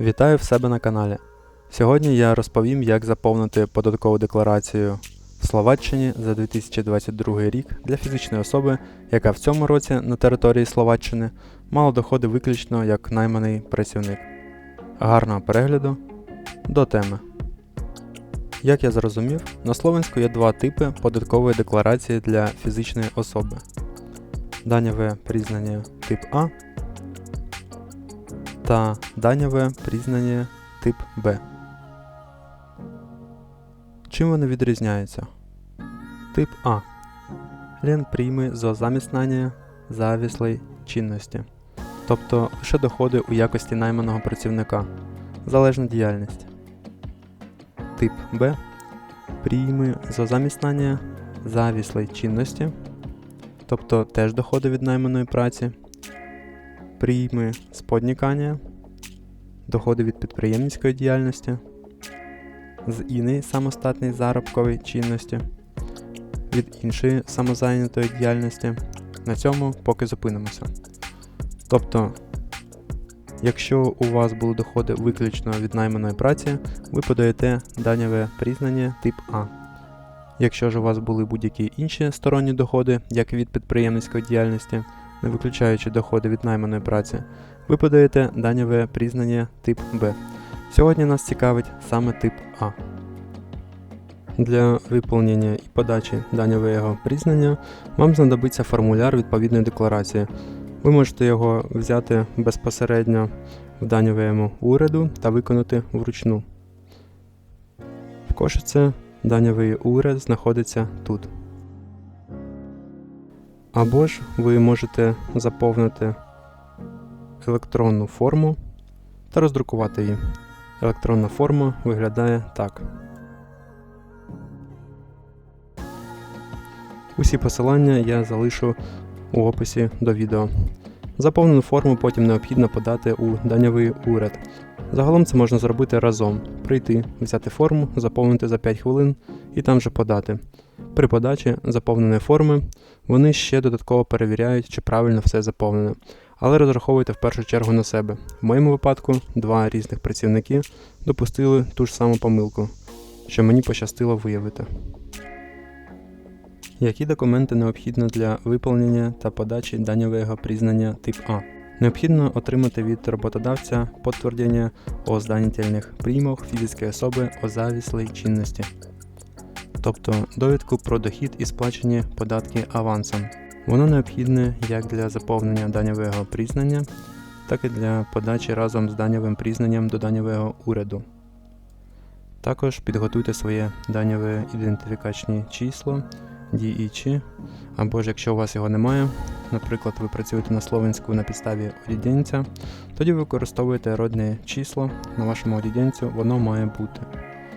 Вітаю в себе на каналі. Сьогодні я розповім, як заповнити податкову декларацію в Словаччині за 2022 рік для фізичної особи, яка в цьому році на території Словаччини мала доходи виключно як найманий працівник. Гарного перегляду до теми. Як я зрозумів, на Словенську є два типи податкової декларації для фізичної особи. Данєве признання тип А та данєве признання тип Б. Чим вони відрізняються? Тип А. Лен прийми за заміснання завіслої чинності, тобто лише доходи у якості найманого працівника. Залежна діяльність. Тип Б. Прийми за заміснання завіслої чинності, тобто теж доходи від найманої праці прийми з поднікання, доходи від підприємницької діяльності, з іної самостатної заробкової чинності, від іншої самозайнятої діяльності. На цьому поки зупинимося. Тобто, якщо у вас були доходи виключно від найманої праці, ви подаєте данєве признання тип А. Якщо ж у вас були будь-які інші сторонні доходи, як від підприємницької діяльності, не виключаючи доходи від найманої праці, ви подаєте данєве признання тип Б. Сьогодні нас цікавить саме тип А. Для виповнення і подачі данєвого признання вам знадобиться формуляр відповідної декларації. Ви можете його взяти безпосередньо в данєвому уряду та виконати вручну. В кошиці данєвий уряд знаходиться тут. Або ж ви можете заповнити електронну форму та роздрукувати її. Електронна форма виглядає так. Усі посилання я залишу у описі до відео. Заповнену форму потім необхідно подати у даньовий уряд. Загалом це можна зробити разом: прийти, взяти форму, заповнити за 5 хвилин і там же подати. При подачі заповненої форми вони ще додатково перевіряють, чи правильно все заповнено. Але розраховуйте в першу чергу на себе. В моєму випадку два різних працівники допустили ту ж саму помилку, що мені пощастило виявити. Які документи необхідно для виповнення та подачі даньового признання тип А? Необхідно отримати від роботодавця підтвердження о зданітельних приймах фізичної особи о завіслій чинності, тобто довідку про дохід і сплачені податки авансом. Воно необхідне як для заповнення даньового признання, так і для подачі разом з даньовим признанням до даньового уряду. Також підготуйте своє даньове ідентифікаційне число DIC, або ж якщо у вас його немає, наприклад, ви працюєте на словенську на підставі одіденця, тоді ви використовуєте родне число на вашому одіденцю, воно має бути.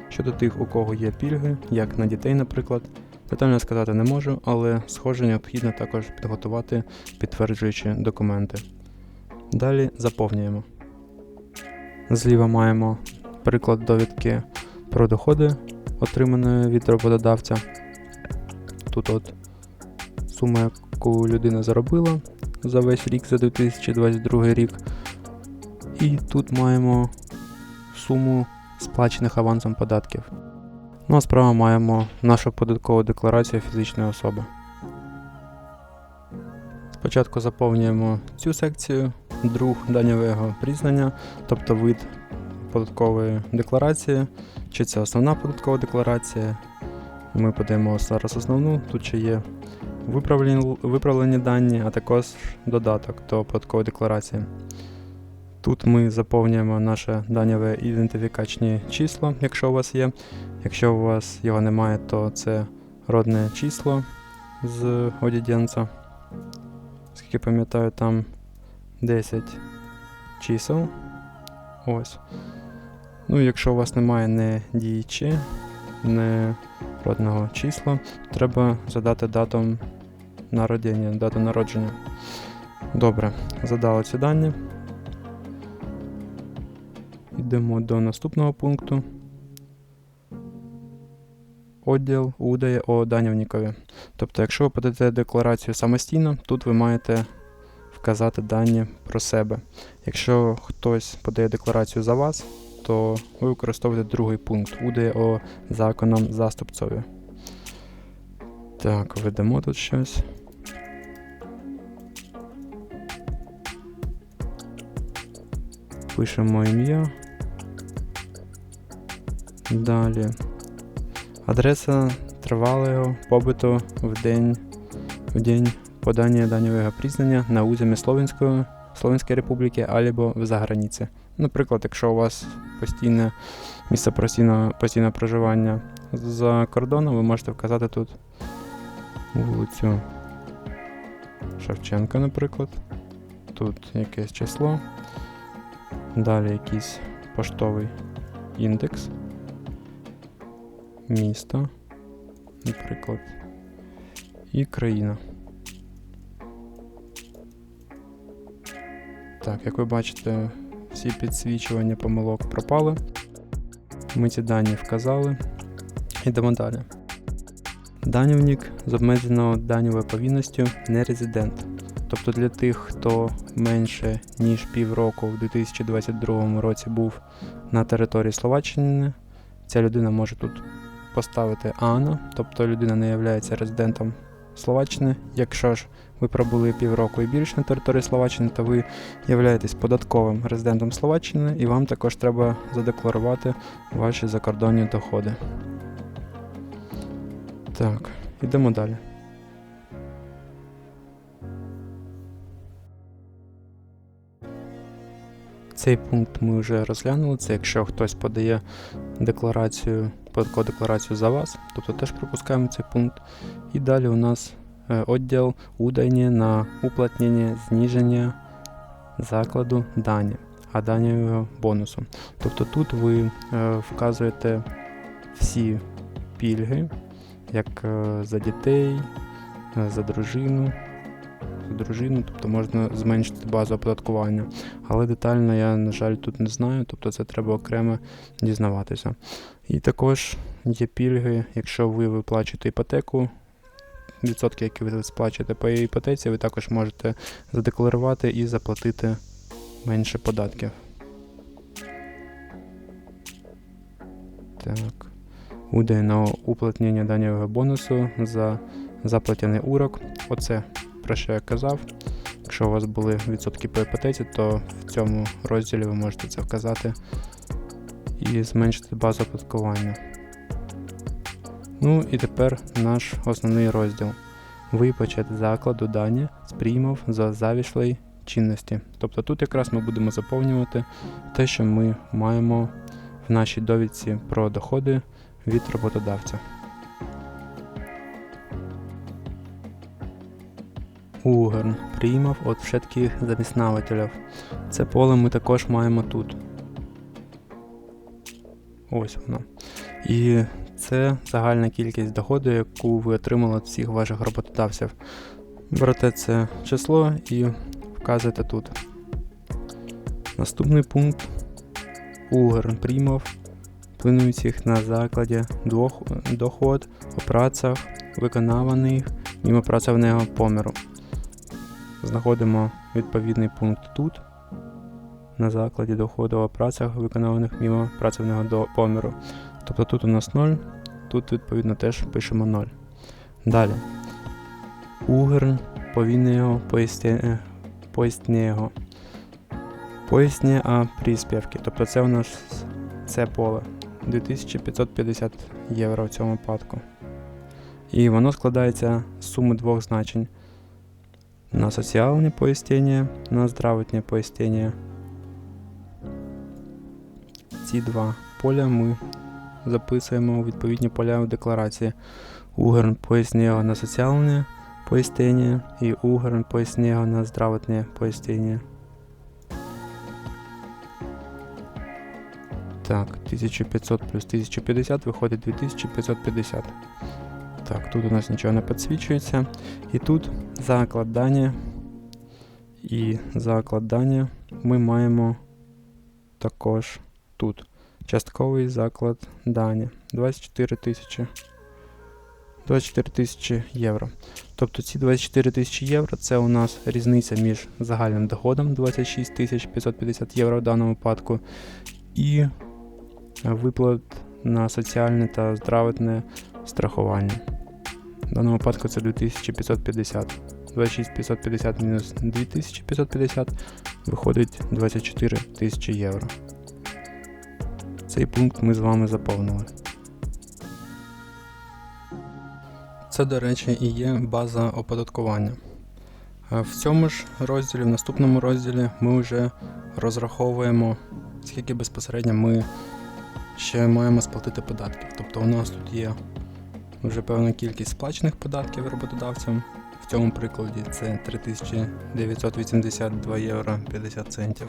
Щодо тих, у кого є пільги, як на дітей, наприклад, детально сказати не можу, але схоже необхідно також підготувати підтверджуючі документи. Далі заповнюємо. Зліва маємо приклад довідки про доходи, отриманої від роботодавця. Тут от сума, яку людина заробила за весь рік, за 2022 рік. І тут маємо суму сплачених авансом податків. Ну а справа маємо нашу податкову декларацію фізичної особи. Спочатку заповнюємо цю секцію, друг даньового признання, тобто вид податкової декларації, чи це основна податкова декларація. Ми подаємо зараз основну, тут ще є виправлені, виправлені дані, а також додаток до податкової декларації. Тут ми заповнюємо наше данєве ідентифікаційне число, якщо у вас є. Якщо у вас його немає, то це родне число з одіденця. Скільки пам'ятаю, там 10 чисел. Ось. Ну, якщо у вас немає не діючі, не родного числа, треба задати дату народження, дату народження. Добре, задали ці дані. Йдемо до наступного пункту. Оділ удає о данівникові. Тобто, якщо ви подаєте декларацію самостійно, тут ви маєте вказати дані про себе. Якщо хтось подає декларацію за вас, то ви використовуєте другий пункт УДО законом заступцові. Так, ведемо тут щось. Пишемо ім'я. Далі. Адреса тривалого побиту в день, в день подання даного признання на уземі Словенської, Словенської Республіки або в заграниці. Наприклад, якщо у вас постійне місце постійного, постійного проживання за кордоном, ви можете вказати тут вулицю Шевченка, наприклад. Тут якесь число. Далі якийсь поштовий індекс. Місто, наприклад. І країна. Так, як ви бачите, всі підсвічування помилок пропали. Ми ці дані вказали. Йдемо далі. Данівник з обмеженою данівою не резидент. Тобто для тих, хто менше ніж півроку в 2022 році був на території Словаччини, ця людина може тут поставити АНО, тобто людина не є резидентом Словаччини. Якщо ж ви пробули півроку і більше на території Словаччини, то ви являєтесь податковим резидентом Словаччини і вам також треба задекларувати ваші закордонні доходи. Так, йдемо далі. Цей пункт ми вже розглянули. Це якщо хтось подає декларацію, податкову декларацію за вас, тобто теж пропускаємо цей пункт. І далі у нас е, відділ удання на уплатнення, зниження закладу дані, а даного бонусу. Тобто тут ви е, вказуєте всі пільги, як е, за дітей, за дружину, дружину, тобто можна зменшити базу оподаткування. Але детально я, на жаль, тут не знаю, тобто це треба окремо дізнаватися. І також є пільги, якщо ви виплачуєте іпотеку. Відсотки, які ви сплачуєте по іпотеці, ви також можете задекларувати і заплатити менше податків. Так. Буде на уплатнення даного бонусу за заплатений урок. Оце про що я казав. Якщо у вас були відсотки по іпотеці, то в цьому розділі ви можете це вказати і зменшити базу оподаткування. Ну і тепер наш основний розділ. Випочат закладу дані з приймов за завішлої чинності. Тобто тут якраз ми будемо заповнювати те, що ми маємо в нашій довідці про доходи від роботодавця. Угорн приймав від всіх заміснавателів. Це поле ми також маємо тут. Ось воно. І це загальна кількість доходу, яку ви отримали від всіх ваших роботодавців. Берете це число і вказуєте тут. Наступний пункт Угорн приймав плануючих на закладі доход у працях виконуваних мимо працівного поміру. Знаходимо відповідний пункт тут. На закладі доходу у працях, виконуваних мимо працівного поміру. Тобто тут у нас 0, тут відповідно теж пишемо 0. Далі. Угрн повинного пояснього. Поясні а приспівки. Тобто це у нас це поле. 2550 євро в цьому випадку. І воно складається з суми двох значень. На соціальне пояснення, на здравотне пояснення. Ці два поля ми записуємо у відповідні поля у декларації. Угорн пояснює на соціальне пояснення і угорн пояснює на здравотне пояснення. Так, 1500 плюс 1050 виходить 2550. Так, тут у нас нічого не підсвічується. І тут закладання і закладання ми маємо також тут. Частковий заклад дані. 24 тисячі 24 тисячі євро. Тобто ці 24 тисячі євро це у нас різниця між загальним доходом 26 тисяч 550 євро в даному випадку і виплат на соціальне та здравотне страхування. В даному випадку це 2550. 26 550 мінус 2550 виходить 24 тисячі євро. Цей пункт ми з вами заповнили. Це, до речі, і є база оподаткування. В цьому ж розділі, в наступному розділі, ми вже розраховуємо, скільки безпосередньо ми ще маємо сплатити податків. Тобто у нас тут є вже певна кількість сплачених податків роботодавцям. В цьому прикладі це 3982 євро 50 центів.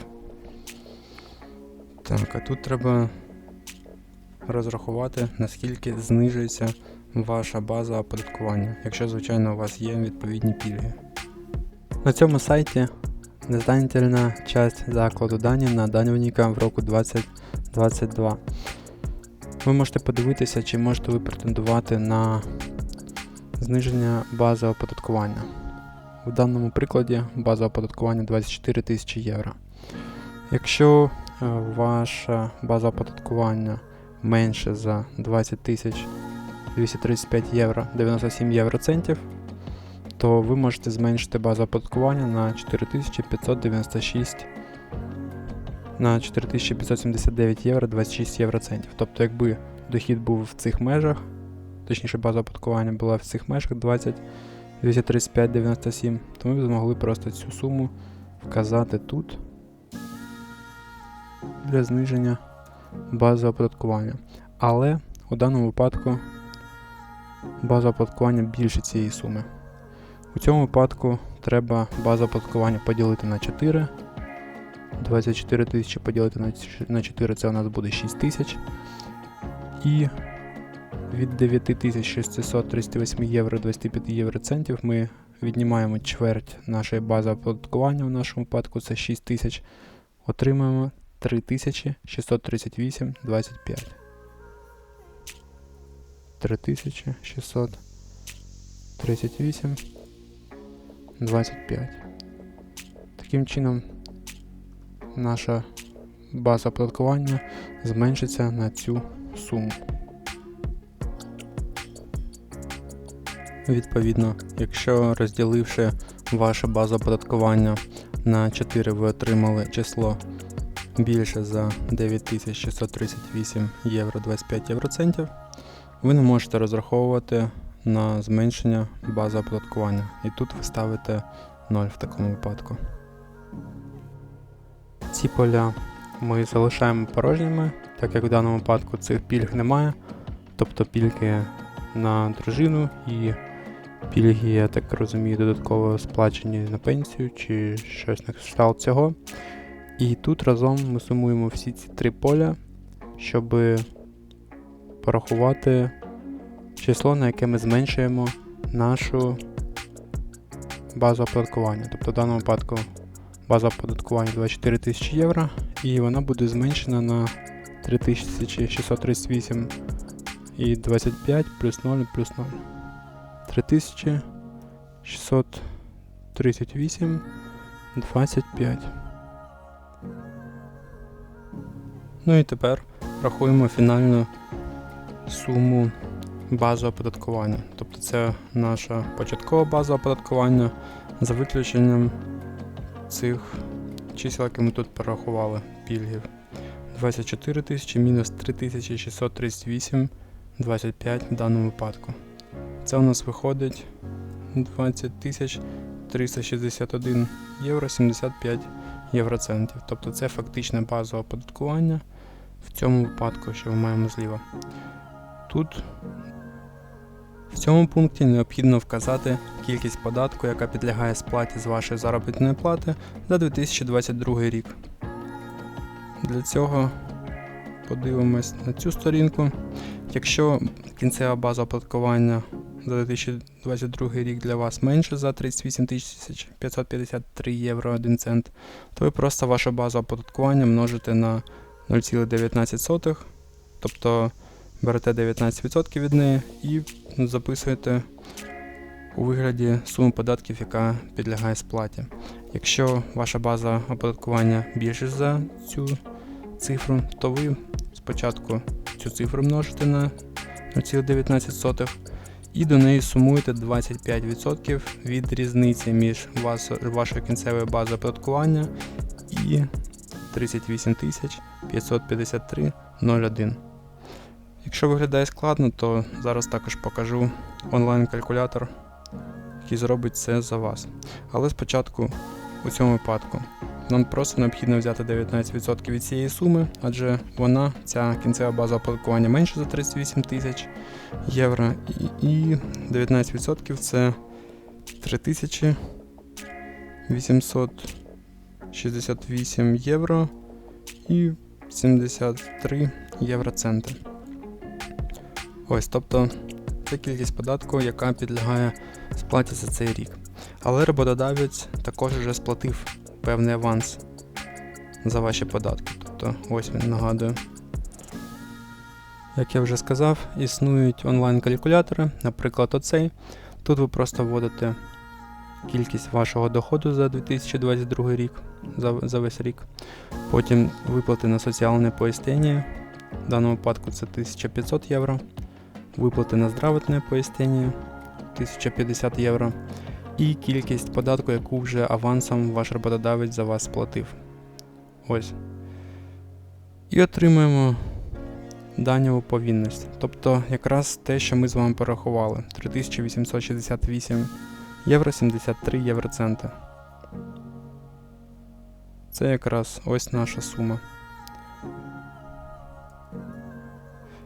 Так, а тут треба розрахувати, наскільки знижується ваша база оподаткування, якщо, звичайно, у вас є відповідні пільги. На цьому сайті незданительна часть закладу дані на данівника в року 2022. Ви можете подивитися, чи можете ви претендувати на зниження бази оподаткування. В даному прикладі база оподаткування 24 тисячі євро. Якщо е, ваша база оподаткування менше за 20 тисяч 235 євро 97 євроцентів, то ви можете зменшити базу оподаткування на 4596 на 4579 євро 26 євроцентів. Тобто, якби дохід був в цих межах, точніше база оподаткування була в цих межах 20 235,97, то ми б змогли просто цю суму вказати тут для зниження бази оподаткування. Але у даному випадку база оподаткування більше цієї суми. У цьому випадку треба базу оподаткування поділити на 4. 24 тисячі поділити на 4 це у нас буде 6 тисяч. І від 9638 євро 25 євроцентів ми віднімаємо чверть нашої бази оподаткування, в нашому випадку це 6 тисяч. Отримаємо 3638,25. 3638,25. Таким чином, наша база оподаткування зменшиться на цю суму. Відповідно, якщо розділивши вашу базу оподаткування на 4, ви отримали число більше за 9638 євро 25 євроцентів, ви не можете розраховувати на зменшення бази оподаткування. І тут ви ставите 0 в такому випадку. Ці поля ми залишаємо порожніми, так як в даному випадку цих пільг немає. Тобто пільги на дружину і пільги, я так розумію, додатково сплачені на пенсію чи щось на кшталт цього. І тут разом ми сумуємо всі ці три поля, щоб порахувати число, на яке ми зменшуємо нашу базу оподаткування. Тобто в даному випадку база оподаткування 24 тисячі євро, і вона буде зменшена на 3638 і 25 плюс 0 плюс 0. 3638 25. Ну і тепер рахуємо фінальну суму бази оподаткування. Тобто це наша початкова база оподаткування за виключенням цих чисел, які ми тут порахували, пільгів. 24 тисячі мінус 3638 25 в даному випадку. Це у нас виходить 20 тисяч 361 євро 75 євроцентів. Тобто це фактична база оподаткування в цьому випадку, що ми маємо зліва. Тут в цьому пункті необхідно вказати кількість податку, яка підлягає сплаті з вашої заробітної плати за 2022 рік. Для цього подивимось на цю сторінку. Якщо кінцева база оподаткування за 2022 рік для вас менше за 38 553 євро 1 цент, то ви просто вашу базу оподаткування множите на 0,19, тобто берете 19% від неї і записуєте у вигляді суми податків, яка підлягає сплаті. Якщо ваша база оподаткування більше за цю цифру, то ви спочатку цю цифру множите на 0,19 і до неї сумуєте 25% від різниці між вашою кінцевою базою оподаткування і 38 553,01. Якщо виглядає складно, то зараз також покажу онлайн-калькулятор, який зробить це за вас. Але спочатку у цьому випадку нам просто необхідно взяти 19% від цієї суми, адже вона, ця кінцева база оподаткування менше за 38 тисяч євро, і, і 19% це 3868 євро і 73 євроценти. Ось, тобто це кількість податку, яка підлягає сплаті за цей рік. Але роботодавець також вже сплатив певний аванс за ваші податки. Тобто, ось він нагадую. Як я вже сказав, існують онлайн-калькулятори, наприклад, оцей. Тут ви просто вводите кількість вашого доходу за 2022 рік, за, за весь рік. Потім виплати на соціальне поїстення. В даному випадку це 1500 євро. Виплати на здравотне поїстення 1050 євро. І кількість податку, яку вже авансом ваш роботодавець за вас сплатив. Ось. І отримуємо даніву повінність. Тобто якраз те, що ми з вами порахували. 3868 євро 73 євроцента. Це якраз ось наша сума.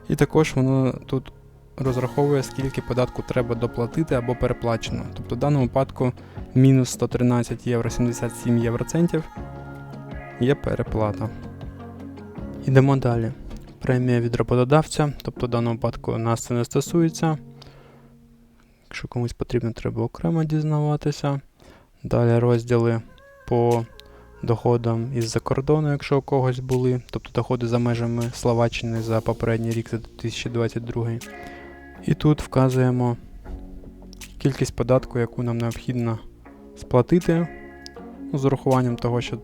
І також воно тут розраховує, скільки податку треба доплатити або переплачено. Тобто в даному випадку мінус 113 євро 77 євроцентів є переплата. Йдемо далі. Премія від роботодавця, тобто в даному випадку нас це не стосується. Якщо комусь потрібно, треба окремо дізнаватися. Далі розділи по доходам із-за кордону, якщо у когось були, тобто доходи за межами Словаччини за попередній рік за 2022. І тут вказуємо кількість податку, яку нам необхідно сплатити ну, з урахуванням того, що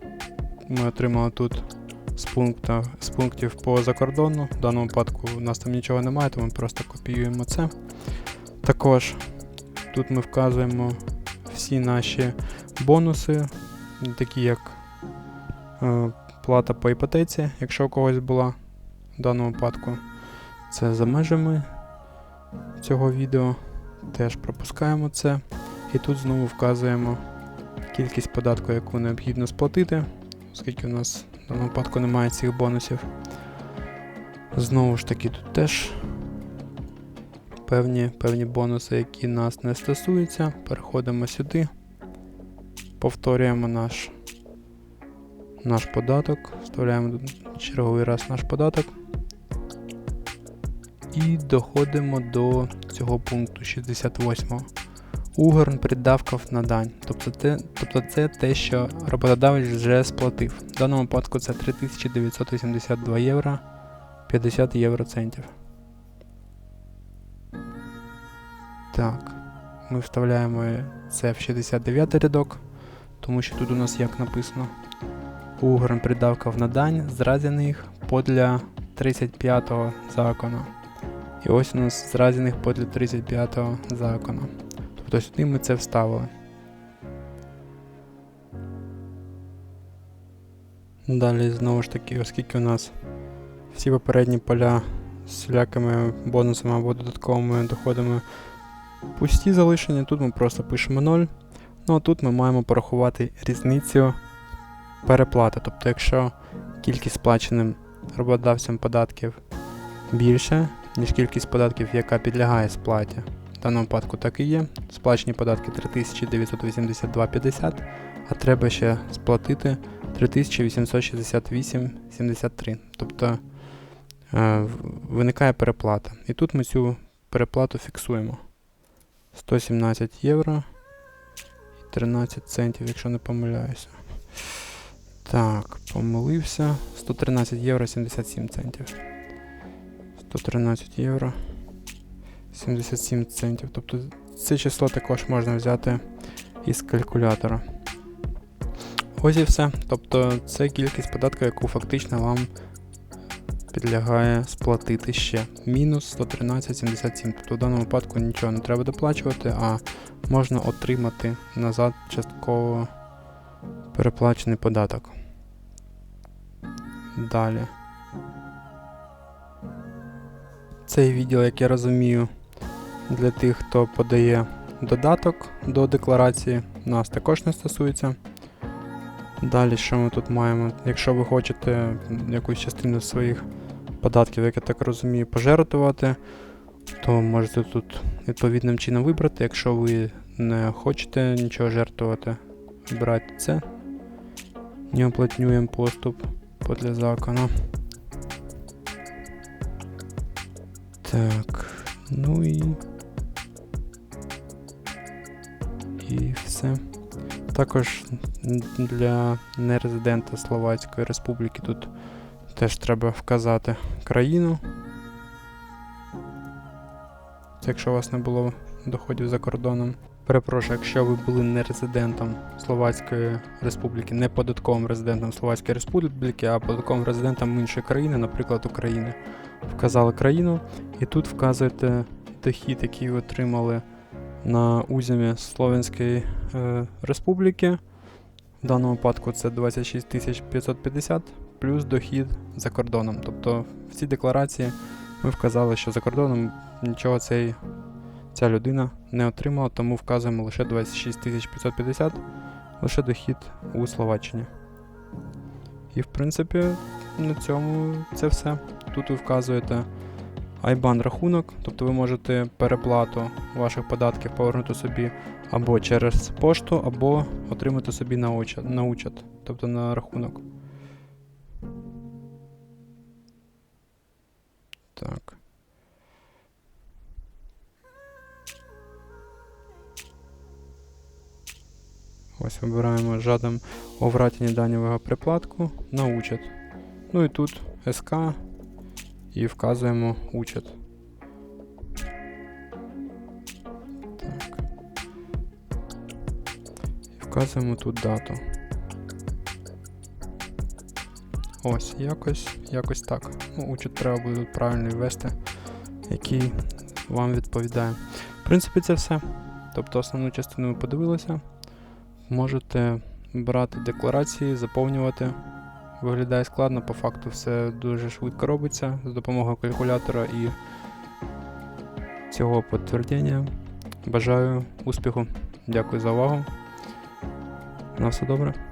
ми отримали тут з, пункта, з пунктів по закордону. В даному випадку у нас там нічого немає, тому ми просто копіюємо це. Також тут ми вказуємо всі наші бонуси, такі як е, плата по іпотеці, якщо у когось була в даному випадку. Це за межами цього відео. Теж пропускаємо це. І тут знову вказуємо кількість податку, яку необхідно сплатити, оскільки у нас в даному випадку немає цих бонусів. Знову ж таки, тут теж певні, певні бонуси, які нас не стосуються. Переходимо сюди, повторюємо наш, наш податок, вставляємо черговий раз наш податок. І доходимо до цього пункту 68. Угорн придавков на дань. Тобто це, тобто це те, що роботодавець вже сплатив. В даному випадку це 3982 євро 50 євроцентів. Так, ми вставляємо це в 69 рядок, тому що тут у нас як написано. Угорн придавков на дань, зразених подля 35 закону. І ось у нас зразених подля 35 закону. Тобто сюди ми це вставили. Далі знову ж таки, оскільки у нас всі попередні поля з всілякими бонусами або додатковими доходами пусті залишені, тут ми просто пишемо 0. Ну а тут ми маємо порахувати різницю переплати. Тобто, якщо кількість сплаченим роботодавцям податків більше, ніж кількість податків, яка підлягає сплаті. В даному випадку так і є. Сплачені податки 3982,50, а треба ще сплатити 3868,73. Тобто е, виникає переплата. І тут ми цю переплату фіксуємо. 117 євро і 13 центів, якщо не помиляюся. Так, помилився. 113 євро 77 центів. 113 євро 77 центів. Тобто це число також можна взяти із калькулятора. Ось і все. Тобто це кількість податку, яку фактично вам підлягає сплатити ще. Мінус 113,77. Тобто в даному випадку нічого не треба доплачувати, а можна отримати назад частково переплачений податок. Далі. Цей відділ, як я розумію, для тих, хто подає додаток до декларації, нас також не стосується. Далі, що ми тут маємо? Якщо ви хочете якусь частину своїх податків, як я так розумію, пожертвувати, то можете тут відповідним чином вибрати. Якщо ви не хочете нічого жертвувати, вибирайте це. Не оплатнюємо поступ подле закону. Так, ну і. І все. Також для нерезидента Словацької Республіки тут теж треба вказати країну. Якщо у вас не було доходів за кордоном. Перепрошую, якщо ви були не резидентом Словацької Республіки, не податковим резидентом Словацької Республіки, а податковим резидентом іншої країни, наприклад, України. Вказали країну, і тут вказуєте дохід, який ви отримали на узімі Слов'янської е, Республіки. В даному випадку це 26 550 плюс дохід за кордоном. Тобто в цій декларації ми вказали, що за кордоном нічого цей, ця людина не отримала, тому вказуємо лише 26 550, лише дохід у Словаччині. І в принципі на цьому це все. Тут ви вказуєте IBAN рахунок, тобто ви можете переплату ваших податків повернути собі або через пошту, або отримати собі на учет, на учет тобто на рахунок. Так. Ось вибираємо жадом о вратні даннього припладку на учет. Ну і тут СК і вказуємо учет. Так. І вказуємо тут дату. Ось, якось, якось так. Ну, учет треба буде правильно ввести, який вам відповідає. В принципі, це все. Тобто основну частину ми подивилися. Можете брати декларації, заповнювати. Виглядає складно, по факту все дуже швидко робиться з допомогою калькулятора і цього підтвердження. Бажаю успіху. Дякую за увагу. На все добре.